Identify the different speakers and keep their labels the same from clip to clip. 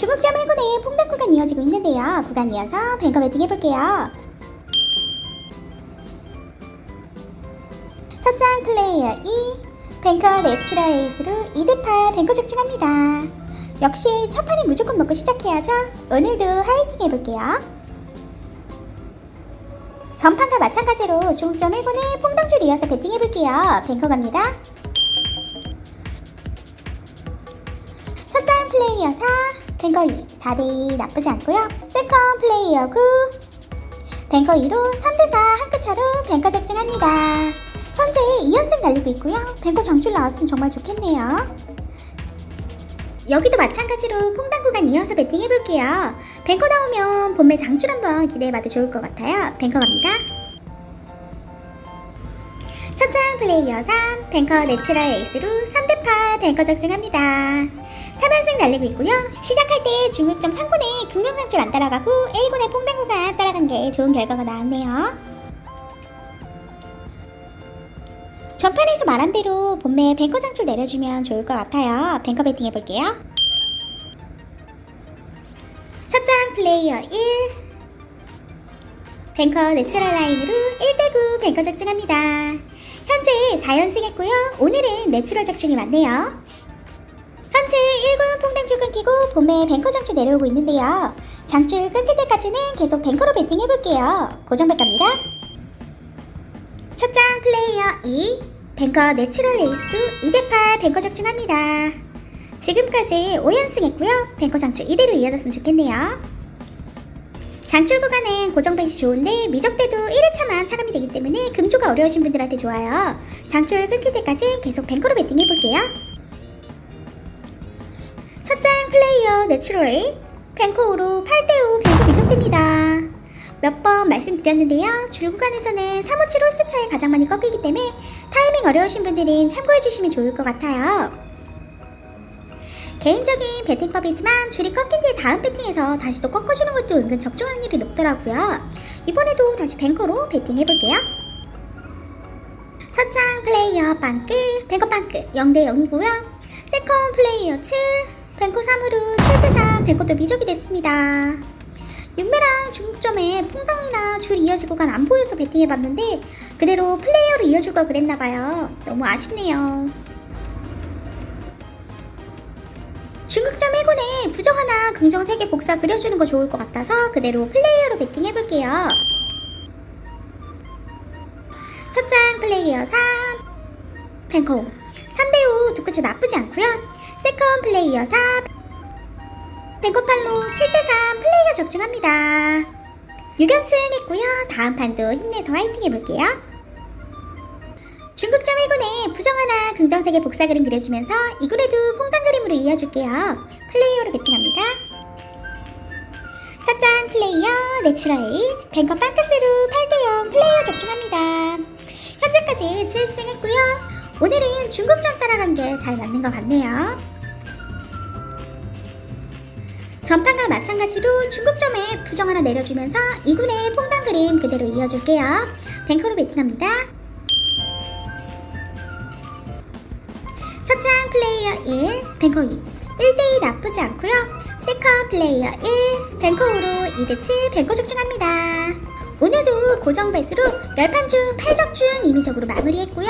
Speaker 1: 중국점 1군에 퐁당 구간 이어지고 있는데요. 구간 이어서 뱅커 배팅 해볼게요. 첫 장 플레이어 2, 뱅커 내추럴 에이스로 2대8 뱅커 적중합니다. 역시 첫 판은 무조건 먹고 시작해야죠. 오늘도 화이팅 해볼게요. 전판과 마찬가지로 중국점 1군에 퐁당줄 이어서 배팅 해볼게요. 뱅커 갑니다. 첫장 플레이어 4, 뱅커 2, 4대2 나쁘지 않고요. 세컨 플레이어 9, 뱅커 2로 3대4 한 끗 차로 뱅커 적중합니다. 현재 2연승 달리고 있고요. 뱅커 정줄 나왔으면 정말 좋겠네요. 여기도 마찬가지로 퐁당 구간 이어서 배팅 해볼게요. 뱅커 나오면 본매 장줄 한번 기대해봐도 좋을 것 같아요. 뱅커 갑니다. 첫장 플레이어 3, 뱅커 내추럴 에이스로 3대8 뱅커 적중합니다. 3연승 달리고 있고요. 시작할 때 중국점 3군에 긍정장줄 안 따라가고 1군에 퐁당 구간 따라간 게 좋은 결과가 나왔네요. 전판에서 말한 대로 본매에 뱅커 장출 내려주면 좋을 것 같아요. 뱅커 배팅 해볼게요. 첫장 플레이어 1 뱅커 내추럴 라인으로 1대9 뱅커 적중합니다. 현재 4연승 했고요. 오늘은 내추럴 적중이 많네요. 현재 1군 퐁당줄 끊기고 본매에 뱅커 장출 내려오고 있는데요. 장줄 끊길 때까지는 계속 뱅커로 배팅 해볼게요. 고정백 갑니다. 첫 장 플레이어 2 뱅커 내추럴 레이스로 2대8 뱅커 적중합니다. 지금까지 5연승 했고요. 뱅커 장출 이대로 이어졌으면 좋겠네요. 장출 구간은 고정배이 좋은데 미적 때도 1회차만 차감이 되기 때문에 금조가 어려우신 분들한테 좋아요. 장출 끊길 때까지 계속 뱅커로 배팅 해볼게요. 첫장 플레이어 내추럴 뱅커로 8대5 뱅커 미적됩니다. 몇 번 말씀드렸는데요. 줄 구간에서는 357 홀수 차에 가장 많이 꺾이기 때문에 타이밍 어려우신 분들은 참고해 주시면 좋을 것 같아요. 개인적인 배팅법이지만 줄이 꺾인 뒤에 다음 배팅에서 다시 또 꺾어주는 것도 은근 적중 확률이 높더라고요. 이번에도 다시 뱅커로 배팅 해볼게요. 첫 장 플레이어 빵끝, 뱅커 빵끝 0대 0이고요. 세컨 플레이어 7, 뱅커 3으로 7대 3 뱅커도 미적이 됐습니다. 육매랑 중국점에 퐁당이나 줄 이어지고 간 안 보여서 배팅해봤는데 그대로 플레이어로 이어줄 걸 그랬나봐요. 너무 아쉽네요. 중국점 1군에 부정 하나 긍정 3개 복사 그려주는 거 좋을 것 같아서 그대로 플레이어로 배팅해볼게요. 첫 장 플레이어 3 펜커 3대5 두 끝이 나쁘지 않고요. 세컨 플레이어 4 뱅커팔로 7대3 플레이가 적중합니다. 6연승 했고요. 다음 판도 힘내서 화이팅 해볼게요. 중국점 1군에 부정 하나 긍정 3개 복사 그림 그려주면서 2군에도 퐁당 그림으로 이어줄게요. 플레이어로 배팅합니다. 첫장 플레이어 내추럴 뱅커 빵크스로 8대0 플레이어 적중합니다. 현재까지 7승 했고요. 오늘은 중국점 따라간 게 잘 맞는 것 같네요. 전판과 마찬가지로 중국점에 부정 하나 내려주면서 2군의 퐁당 그림 그대로 이어줄게요. 뱅커로 배팅합니다. 첫 장 플레이어 1, 뱅커 2. 1대2 나쁘지 않고요. 세컨 플레이어 1, 뱅커으로 2대7 뱅커 적중합니다. 오늘도 고정 배수로 10판 중 8적 중 임의적으로 마무리했고요.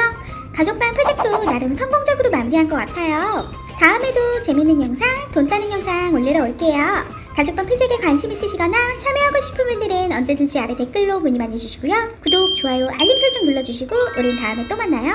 Speaker 1: 가족방 프로젝트도 나름 성공적으로 마무리한 것 같아요. 다음에도 재밌는 영상, 돈 따는 영상 올리러 올게요. 가족방 피직에 관심 있으시거나 참여하고 싶은 분들은 언제든지 아래 댓글로 문의 많이 주시고요. 구독, 좋아요, 알림 설정 눌러주시고 우린 다음에 또 만나요.